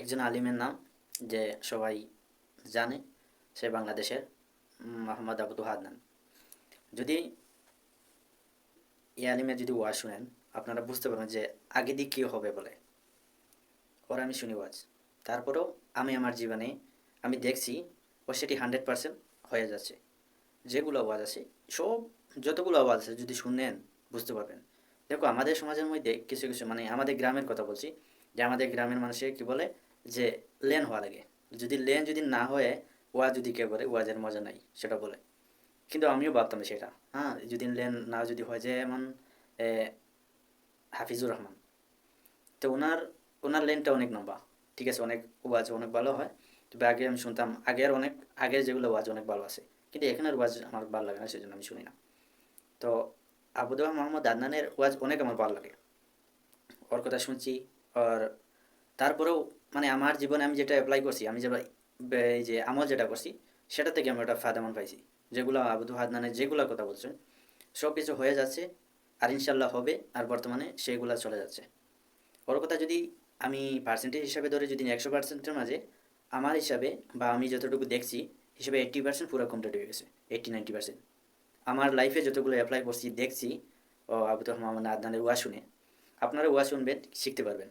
একজন আলিমের নাম যে সবাই জানে, সে বাংলাদেশের মোহাম্মদ আবুদু হাদনান যদি এই আলিমের যদি ওয়াজ শুনেন, আপনারা বুঝতে পারবেন যে আগে দিক কী হবে বলে। ওর আমি শুনি ওয়াজ। তারপরেও আমি আমার জীবনে আমি দেখছি ও সেটি হান্ড্রেড পার্সেন্ট হয়ে যাচ্ছে। যেগুলো আওয়াজ আছে, সব যতগুলো আওয়াজ আছে যদি শুনেন, বুঝতে পারবেন। দেখো, আমাদের সমাজের মধ্যে কিছু কিছু মানে আমাদের গ্রামের কথা বলছি, যে আমাদের গ্রামের মানুষে কি বলে যে লেন হওয়া লাগে। যদি লেন যদি না হয়ে ওয়াজ যদি কে বলে ওয়াজের মজা নাই, সেটা বলে। কিন্তু আমিও ভাবতাম সেটা। হ্যাঁ যদি লেন না যদি হয়, যে এমন হাফিজুর রহমান। তো ওনার ওনার লেনটা অনেক লম্বা। ঠিক আছে, অনেক ওয়াজ অনেক ভালো হয়। তবে আগে আমি শুনতাম, আগের অনেক, আগের যেগুলো ওয়াজ অনেক ভালো আছে। কিন্তু এখানের ওয়াজ আমার ভালো লাগে না, সেজন্য আমি শুনি না। তো আবুদুল্লাহ মোহাম্মদ আদনানের ওয়াজ অনেক আমার ভালো লাগে। ওর কথা শুনছি, আর তারপরেও মানে আমার জীবনে আমি যেটা অ্যাপ্লাই করছি, আমি যে এই যে আমল যেটা করছি, সেটা থেকে আমি ওটা ফায়দামান পাইছি। যেগুলো আবুদু হাদনানের যেগুলো কথা বলছেন সব কিছু হয়ে যাচ্ছে, আর ইনশাল্লাহ হবে, আর বর্তমানে সেগুলো চলে যাচ্ছে। ওর কথা যদি আমি পার্সেন্টেজ হিসাবে ধরে যদি একশো পার্সেন্টের মাঝে, আমার হিসাবে বা আমি যতটুকু দেখছি, হিসেবে এইট্টি পার্সেন্ট পুরো কমপ্লিট হয়ে গেছে এইট্টি নাইনটি পার্সেন্ট আমার লাইফে যতগুলো অ্যাপ্লাই করছি, দেখছি, ও আবু রহমান আদনানের ওয়া শুনে, আপনারা ওয়া শুনবেন, শিখতে পারবেন।